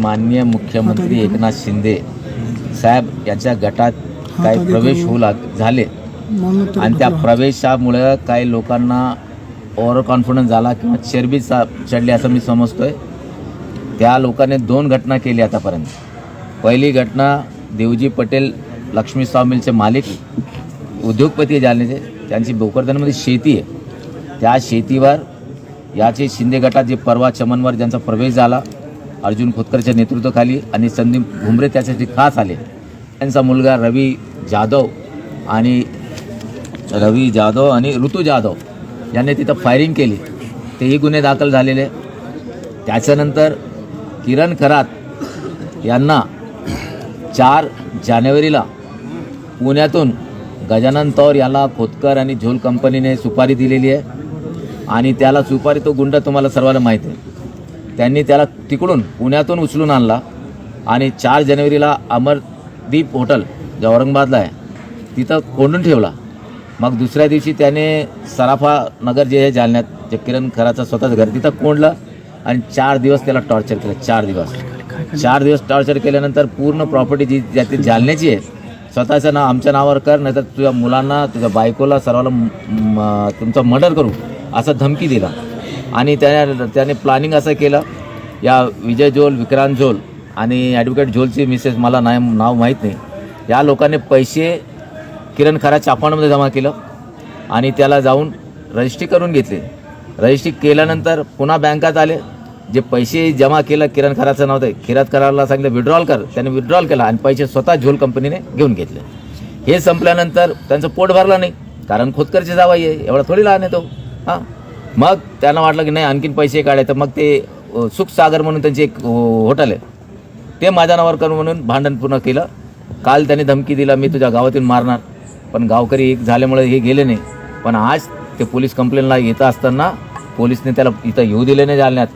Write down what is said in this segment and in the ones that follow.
माननीय मुख्यमंत्री एकनाथ शिंदे साहेब याच्या गटात काही प्रवेश होऊ लाग झाले. आणि त्या प्रवेशामुळं काही लोकांना ओव्हर कॉन्फिडन्स झाला किंवा चरबी चा चढली असं मी समजतोय. त्या लोकांनी दोन घटना केली आतापर्यंत. पहिली घटना देवजी पटेल लक्ष्मी मिलचे मालिक उद्योगपती आहे जालन्याचे. त्यांची भोकरदनमध्ये शेती आहे. त्या शेतीवर याचे शिंदे गटात जे परवा चमनवर ज्यांचा प्रवेश झाला अर्जुन खोतकरच्या नेतृत्वाखाली आणि संदीप घुमरे त्यासाठी खास आले. त्यांचा मुलगा रवी जाधव आणि रवी जाधव आणि ऋतू जाधव यांनी तिथं फायरिंग केली. तेही गुन्हे दाखल झालेले. त्याच्यानंतर किरण खरात यांना चार जानेवारीला पुण्यातून गजानन तौर याला खोतकर आणि झोल कंपनीने सुपारी दिलेली आहे. आणि त्याला सुपारी तो गुंड तुम्हाला सर्वांना माहीत आहे. त्यांनी त्याला तिकडून पुण्यातून उचलून आणला. आणि चार जानेवारीला अमरदीप हॉटेल जे औरंगाबादला आहे तिथं कोंडून ठेवला. मग दुसऱ्या दिवशी त्याने सराफा नगर जे आहे जालन्यात जे किरण खराचं स्वतःचं घर तिथं कोंडलं आणि चार दिवस त्याला टॉर्चर केलं चार दिवस. चार दिवस टॉर्चर केल्यानंतर पूर्ण प्रॉपर्टी जी ज्याची जालन्याची आहे स्वतःचं नाव आमच्या नावावर कर नाहीतर तुझ्या मुलांना तुझ्या बायकोला सर्वाला म- तुमचं मर्डर करू असं धमकी दिला. आणि त्या त्याने प्लॅनिंग असं केलं. या विजय झोल विक्रांत झोल आणि ॲडव्होकेट झोलची मिसेस मला नाही नाव माहीत नाही. या लोकांनी पैसे किरण खराच्या अकाउंटमध्ये जमा केलं आणि त्याला जाऊन रजिस्ट्री करून घेतली. रजिस्ट्री केल्यानंतर पुन्हा बँकात आले. जे पैसे जमा केलं किरण खराचं नव्हतं किरात खराला सांगितलं विड्रॉल कर. त्याने विड्रॉल केला आणि पैसे स्वतः झोल कंपनीने घेऊन घेतले. हे संपल्यानंतर त्यांचं पोट भरलं नाही. कारण खोतकरचे जावाई आहे. एवढा थोडी लहान आहे तो. हां. मग त्यांना वाटलं की नाही आणखीन पैसे काढायचं. मग ते सुखसागर म्हणून त्यांचे एक हॉटेल आहे. ते माझ्या नावावर करून म्हणून भांडण पूर्ण केलं. काल त्यांनी धमकी दिला मी तुझ्या गावातून मारणार. पण गावकरी एक झाल्यामुळे हे गेले नाही. पण आज ते पोलीस कंप्लेंटला येत असताना पोलिसने त्याला इथं येऊ दिले नाही जालण्यात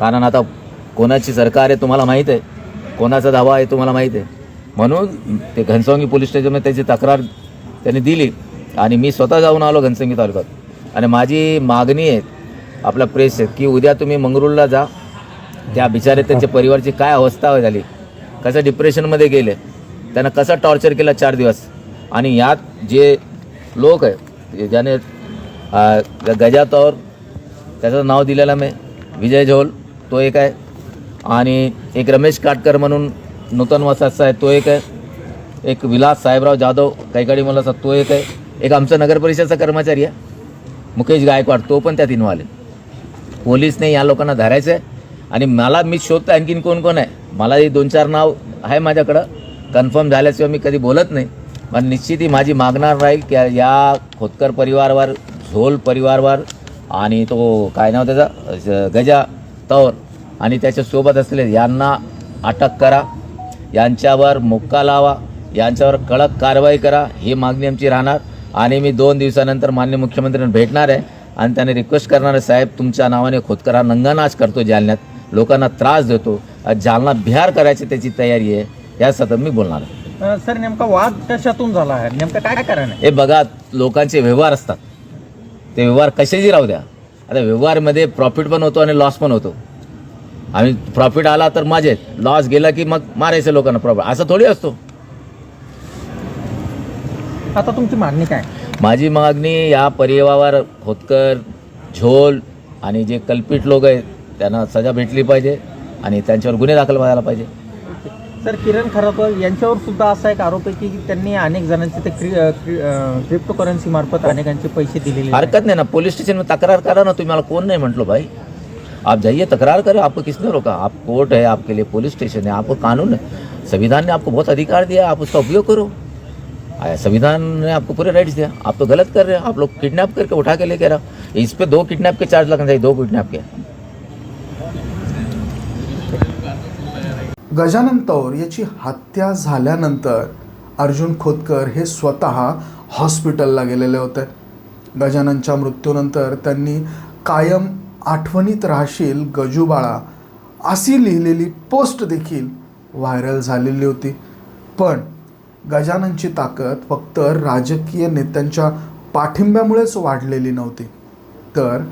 कारण आता कोणाची सरकार आहे तुम्हाला माहीत आहे. कोणाचा दावा आहे तुम्हाला माहीत आहे. म्हणून ते घनसंगी पोलीस स्टेशनमध्ये त्याची तक्रार त्यांनी दिली. आणि मी स्वतः जाऊन आलो घनसंगी तालुक्यात. आणि माझी मागणी आहे आपला प्रेस आहे की उद्या तुम्ही मंगरूळला जा. त्या बिचारे त्यांच्या परिवारची काय अवस्था झाली? कसं डिप्रेशनमध्ये गेले? त्यांना कसं टॉर्चर केलं चार दिवस? आणि यात जे लोक आहे ज्याने गजातौर गजा तौर त्याचं नाव दिलेलं मी विजय झोल तो एक आहे. आणि एक रमेश काटकर म्हणून नूतन वसाचा आहे तो एक आहे. एक विलास साहेबराव जाधव कैकाडी मला तो एक आहे. एक आमचा नगर परिषदचा कर्मचारी आहे. मुकेश गायकवाड तो पण त्यात इन्व्हॉल्व आहे पोलीसने या लोकांना धरायचं आहे. आणि मला मी शोधतो आणखीन कोण कोण आहे. मला हे दोन चार नाव आहे माझ्याकडं. कन्फर्म झाल्याशिवाय मी कधी बोलत नाही. पण निश्चित ही माझी मागणार राहील की या खोतकर परिवारवर झोल परिवारवर आणि तो काय नाव त्याचा? गजा तौर आणि त्याच्यासोबत असलेले यांना अटक करा. यांच्यावर मुक्का लावा. यांच्यावर कडक कारवाई करा. ही मागणी आमची राहणार. आणि मी दोन दिवसानंतर मान्य मुख्यमंत्र्यांना भेटणार आहे. आणि त्याने रिक्वेस्ट करणार आहे साहेब तुमच्या नावाने खोतकर हा नंगानाच करतो जालन्यात. लोकांना त्रास देतो. जालना बिहार करायची त्याची तयारी आहे. यासाठी मी बोलणार आहे. सर नेमका वाद कशातून झाला आहे? नेमकं काय कारण हे बघा लोकांचे व्यवहार असतात. ते व्यवहार कशाची राहू द्या. आता व्यवहारमध्ये प्रॉफिट पण होतो आणि लॉस पण होतो. आणि प्रॉफिट आला तर मजेत लॉस गेला की मग मारायचं लोकांना प्रॉफिट असं थोडी असतो. आता तुमची मागणी काय? माझी मागणी या परिवारावर खोतकर झोल आणि जे कल्पित लोक आहेत त्यांना सजा भेटली पाहिजे आणि त्यांच्यावर गुन्हे दाखल व्हायला पाहिजे. सर किरण खरातर यांच्यावर सुद्धा असा एक आरोप आहे की त्यांनी अनेक जणांचे ते क्रि क्रिप्टो करन्सी मार्फत अनेकांचे पैसे दिलेले. हरकत नाही ना पुलिस स्टेशन में तकरार करा ना तुम्ही मला कोण नाही म्हटलो भाई. आप जाइए तकरार करो आपको किसने रोका? आप कोर्ट है आपके लिए पुलिस स्टेशन है आपको कानून है संविधान ने आपको बहुत अधिकार दिया आप उसका उपयोग करो। संविधान ने आपको पूरे राइट्स दिया। आप तो गलत कर रहे हो। आप लोग किडनैप करके उठा के लेके रहा हो। इस पे दो किडनैप के चार्ज लगने चाहिए दो किडनैप के। गजानन तौर याची हत्या झाल्यानंतर अर्जुन खोतकर हे स्वतः हॉस्पिटलला गेलेले होते. गजाननच्या मृत्यूनंतर त्यांनी कायम आठवणीत राहशील गजूबाळा अशी लिहिलेली पोस्ट देखील व्हायरल झालेली होती. पण गजाननची ताकद फक्त राजकीय नेत्यांच्या पाठिंब्यामुळेच वाढलेली नव्हती. तर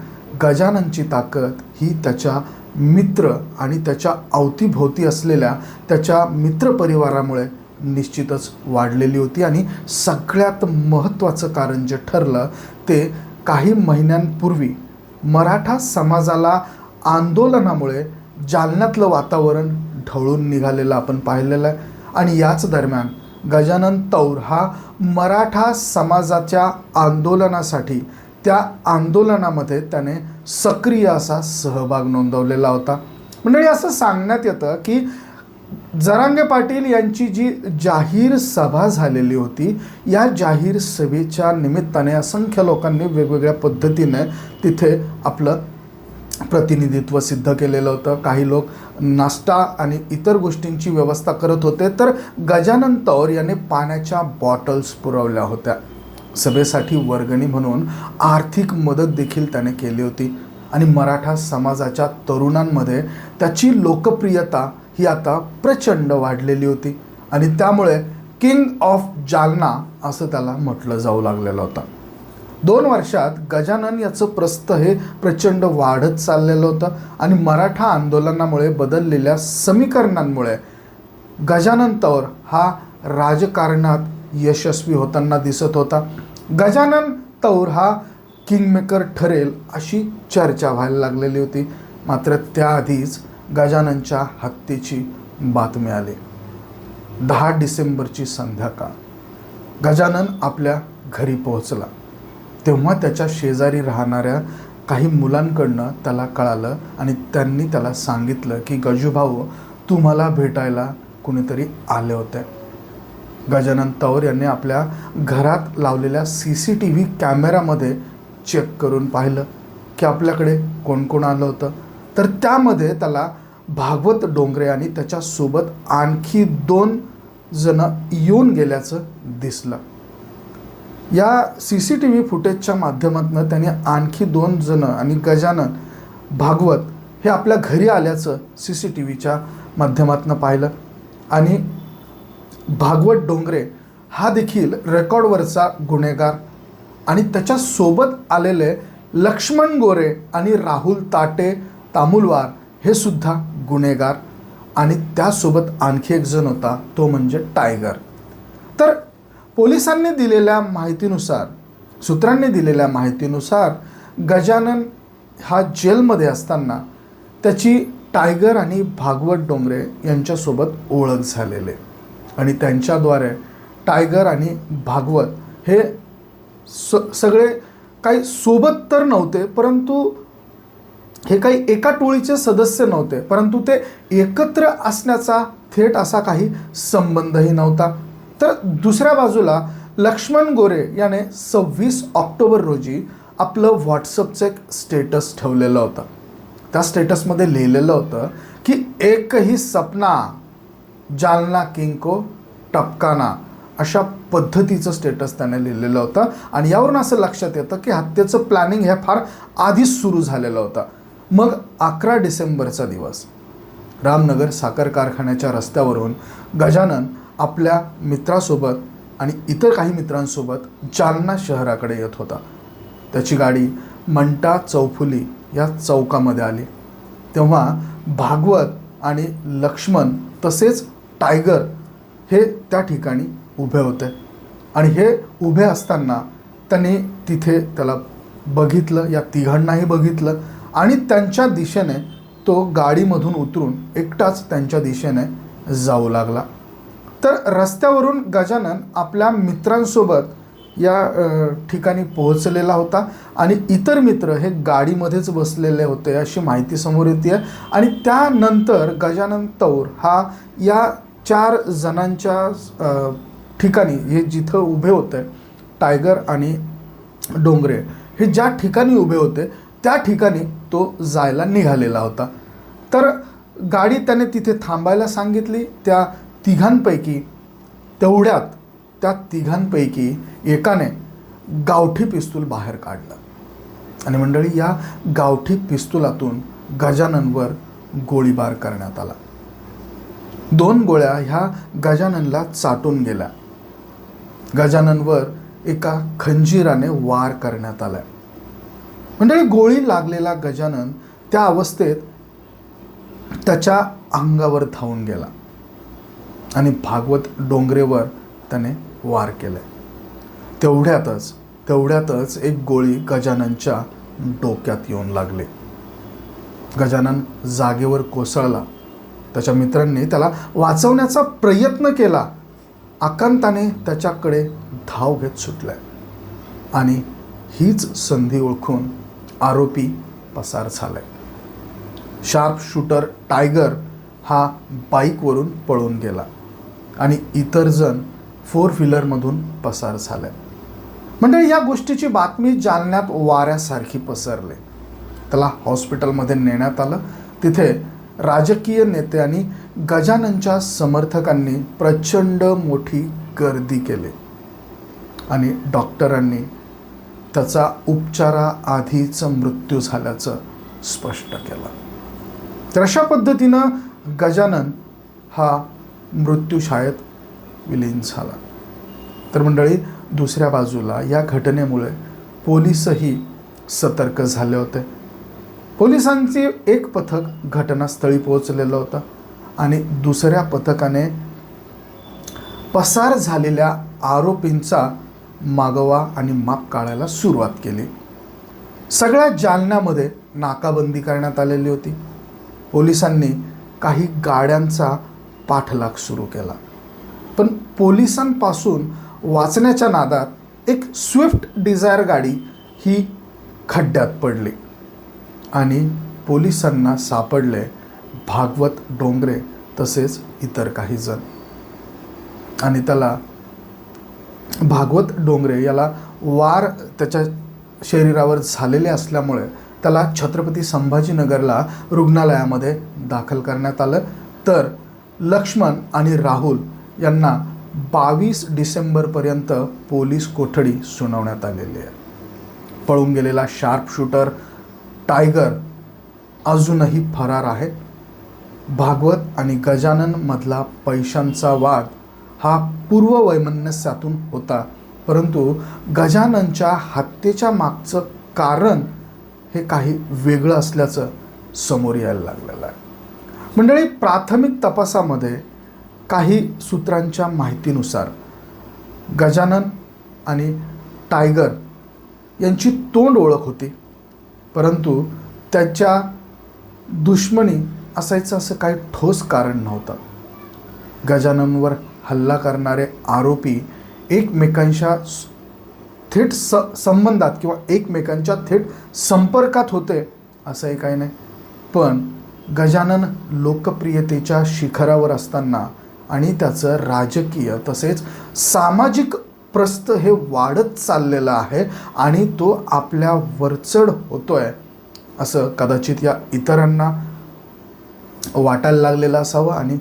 गजाननची ताकद ही त्याच्या मित्र आणि त्याच्या अवतीभोवती असलेल्या त्याच्या मित्रपरिवारामुळे निश्चितच वाढलेली होती आणि सगळ्यात महत्त्वाचं कारण जे ठरलं ते काही महिन्यांपूर्वी मराठा समाजाला आंदोलनामुळे जालन्यातलं वातावरण ढवळून निघालेलं आपण पाहिलेलं आहे. आणि याच दरम्यान गजानन तौर हा मराठा समाजाच्या आंदोलनासाठी त्या आंदोलनामध्ये त्याने सक्रिय असा सहभाग नोंदवलेला होता. मंडळी असं सांगण्यात येतं की जरांगे पाटील यांची जी जाहीर सभा झालेली होती या जाहीर सभेच्या निमित्ताने असंख्य लोकांनी वेगवेगळ्या पद्धतीने तिथे आपलं प्रतिनिधित्व सिद्ध केलेलं होतं. काही लोक नाश्ता आणि इतर गोष्टींची व्यवस्था करत होते. तर गजानन तौर यांनी पाण्याच्या बॉटल्स पुरवल्या होत्या. सभेसाठी वर्गणी म्हणून आर्थिक मदत देखील त्याने केली होती. आणि मराठा समाजाच्या तरुणांमध्ये त्याची लोकप्रियता ही आता प्रचंड वाढलेली होती. आणि त्यामुळे किंग ऑफ जालना असं त्याला म्हटलं जाऊ लागलेलं होतं. दोन वर्षात गजानन याचं प्रस्थ हे प्रचंड वाढत चाललेलं होतं आणि मराठा आंदोलनामुळे बदललेल्या समीकरणांमुळे गजानन तौर हा राजकारणात यशस्वी होताना दिसत होता. गजानन तौर हा किंगमेकर ठरेल अशी चर्चा व्हायला लागलेली होती. मात्र त्याआधीच गजाननच्या हत्येची बातमी आली. दहा डिसेंबरची संध्याकाळ. गजानन आपल्या घरी पोहोचला. तेव्हा त्याच्या शेजारी राहणाऱ्या काही मुलांकडनं त्याला कळालं आणि त्यांनी त्याला सांगितलं की गजूभाऊ तुम्हाला भेटायला कुणीतरी आले होते. गजानन तौर यांनी आपल्या घरात लावलेल्या सी सी टी व्ही कॅमेरामध्ये चेक करून पाहिलं की आपल्याकडे कोण कोण आलं होतं. तर त्यामध्ये त्याला भागवत डोंगरे आणि त्याच्यासोबत आणखी दोन जण येऊन गेल्याचं दिसलं. या सी सी टी व्ही फुटेजच्या माध्यमातून त्याने आणखी दोन जणं आणि गजानन भागवत हे आपल्या घरी आल्याचं सी सी टी व्हीच्या माध्यमातून पाहिलं. आणि भागवत डोंगरे हा देखील रेकॉर्डवरचा गुन्हेगार आणि त्याच्यासोबत आलेले लक्ष्मण गोरे आणि राहुल ताटे तामुलवार हे सुद्धा गुन्हेगार. आणि त्यासोबत आणखी एक जण होता तो म्हणजे टायगर. तर पोलिसांनी दिलेल्या माहितीनुसार सूत्रांनी दिलेल्या माहितीनुसार गजानन हा जेलमध्ये असताना त्याची टायगर आणि भागवत डोंगरे यांच्यासोबत ओळख झालेले आणि त्यांच्याद्वारे टायगर आणि भागवत हे स सगळे काही सोबत तर नव्हते परंतु हे काही एका टोळीचे सदस्य नव्हते परंतु ते एकत्र असण्याचा थेट असा काही संबंधही नव्हता. तर दुसऱ्या बाजूला लक्ष्मण गोरे याने सव्वीस ऑक्टोबर रोजी आपलं व्हॉट्सअपचं एक स्टेटस ठेवलेलं होतं. त्या स्टेटसमध्ये लिहिलेलं होतं की एकही सपना जालना किंको टपकाना अशा पद्धतीचं स्टेटस त्याने लिहिलेलं होतं. आणि यावरून असं लक्षात येतं की हत्येचं प्लॅनिंग हे फार आधीच सुरू झालेलं होतं. मग अकरा डिसेंबरचा दिवस. रामनगर साखर कारखान्याच्या रस्त्यावरून गजानन आपल्या मित्रासोबत आणि इतर काही मित्रांसोबत जालना शहराकडे येत होता. त्याची गाडी मंटा चौफुली या चौकामध्ये आली. तेव्हा भागवत आणि लक्ष्मण तसेच टायगर हे त्या ठिकाणी उभे होते. आणि हे उभे असताना त्यांनी तिथे त्याला बघितलं या तिघांनाही बघितलं आणि त्यांच्या दिशेने तो गाडीमधून उतरून एकटाच त्यांच्या दिशेने जाऊ लागला. तर रस्त्यावरून गजानन आपल्या मित्रांसोबत या ठिकाणी पोहोचलेला होता आणि इतर मित्र हे गाडीमध्येच बसलेले होते अशी माहिती समोर येते. आणि त्यानंतर गजानन तौर हा या चार जणांच्या ठिकाणी हे जिथं उभे होते टायगर आणि डोंगरे हे ज्या ठिकाणी उभे होते त्या ठिकाणी तो जायला निघालेला होता. तर गाडी त्याने तिथे थांबायला सांगितली. त्या तिघांपैकी तेवढ्यात त्या तिघांपैकी एकाने गावठी पिस्तूल बाहेर काढलं. आणि मंडळी या गावठी पिस्तुलातून गजाननवर गोळीबार करण्यात आला. दोन गोळ्या ह्या गजाननला चाटून गेल्या. गजाननवर एका खंजीराने वार करण्यात आला. मंडळी गोळी लागलेला गजानन त्या अवस्थेत त्याच्या अंगावर धावून गेला. आणि भागवत डोंगरेवर त्याने वार केले तेवढ्यातच तेवढ्यातच एक गोळी गजाननच्या डोक्यात येऊन लागले. गजानन जागेवर कोसळला. त्याच्या मित्रांनी त्याला वाचवण्याचा प्रयत्न केला. आकांताने त्याच्याकडे धाव घेत सुटलाय. आणि हीच संधी ओळखून आरोपी पसार झालाय. शार्प शूटर टायगर हा बाईकवरून पळून गेला. आणि इतर जण फोर व्हीलरमधून पसार झाले. म्हणजे या गोष्टीची बातमी जालन्यात वाऱ्यासारखी पसरली. त्याला हॉस्पिटलमध्ये नेण्यात आलं. तिथे राजकीय नेते आणि गजाननच्या समर्थकांनी प्रचंड मोठी गर्दी केली. आणि डॉक्टरांनी त्याचा उपचाराआधीच मृत्यू झाल्याचं स्पष्ट केलं. तर अशा पद्धतीनं गजानन हा मृत्यूशाळेत विलीन झाला. तर मंडळी दुसऱ्या बाजूला या घटनेमुळे पोलीसही सतर्क झाले होते. पोलिसांचे एक पथक घटनास्थळी पोहोचलेलं होतं आणि दुसऱ्या पथकाने पसार झालेल्या आरोपींचा मागोवा आणि माप काढायला सुरुवात केली. सगळ्या जालन्यामध्ये नाकाबंदी करण्यात आलेली होती. पोलिसांनी काही गाड्यांचा पाठलाग सुरू केला. पण पोलिसांपासून वाचण्याच्या नादात एक स्विफ्ट डिझायर गाडी ही खड्ड्यात पडली आणि पोलिसांना सापडले भागवत डोंगरे तसेच इतर काही जण. आणि त्याला भागवत डोंगरे याला वार त्याच्या शरीरावर झालेले असल्यामुळे त्याला छत्रपती संभाजीनगरला रुग्णालयामध्ये दाखल करण्यात आलं. तर लक्ष्मण आणि राहुल यांना बावीस डिसेंबरपर्यंत पोलीस कोठडी सुनावण्यात आलेली आहे. पळून गेलेला शार्प शूटर टायगर अजूनही फरार आहे. भागवत आणि गजाननमधला पैशांचा वाद हा पूर्ववैमनस्यातून होता. परंतु गजाननच्या हत्येच्या मागचं कारण हे काही वेगळं असल्याचं समोर यायला लागलेलं आहे. मंडळी प्राथमिक तपासामध्ये काही सूत्रांच्या माहितीनुसार गजानन आणि टायगर यांची तोंड ओळख होती. परंतु त्याच्या दुश्मनी असायचं असं काही ठोस कारण नव्हतं. गजाननवर हल्ला करणारे आरोपी एकमेकांच्या थेट स संबंधात किंवा एकमेकांच्या थेट संपर्कात होते असंही काही नाही. पण गजानन लोकप्रियतेच्या शिखरावर असताना आणि त्याचं राजकीय तसेच सामाजिक प्रस्त हे वाढत चाललेलं आहे आणि तो आपल्या वरचढ होतोय असं कदाचित या इतरांना वाटायला लागलेलं असावं आणि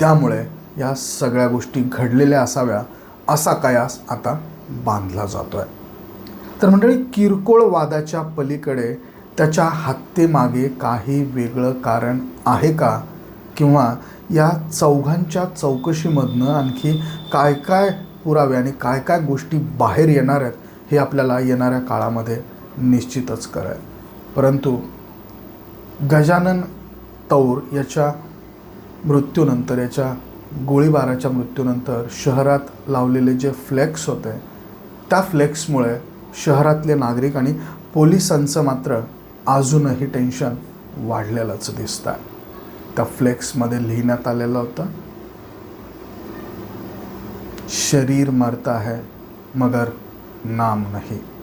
त्यामुळे या सगळ्या गोष्टी घडलेल्या असाव्या असा कयास आता बांधला जातो आहे तर मंडळी किरकोळ वादाच्या पलीकडे त्याच्या हत्येमागे काही वेगळं कारण आहे का? किंवा या चौघांच्या चौकशीमधनं आणखी काय काय पुरावे आणि काय काय गोष्टी बाहेर येणार आहेत हे आपल्याला येणाऱ्या काळामध्ये निश्चितच करेल परंतु गजानन तौर याच्या मृत्यूनंतर याच्या गोळीबाराच्या मृत्यूनंतर शहरात लावलेले जे फ्लेक्स होते त्या फ्लेक्समुळे शहरातले नागरिक आणि पोलिसांचं मात्र अजूनही टेन्शन वाढलेलंच दिसतं आहे त्या फ्लेक्समध्ये लिहिण्यात आलेलं होतं शरीर मरता है मगर नाम नहीं.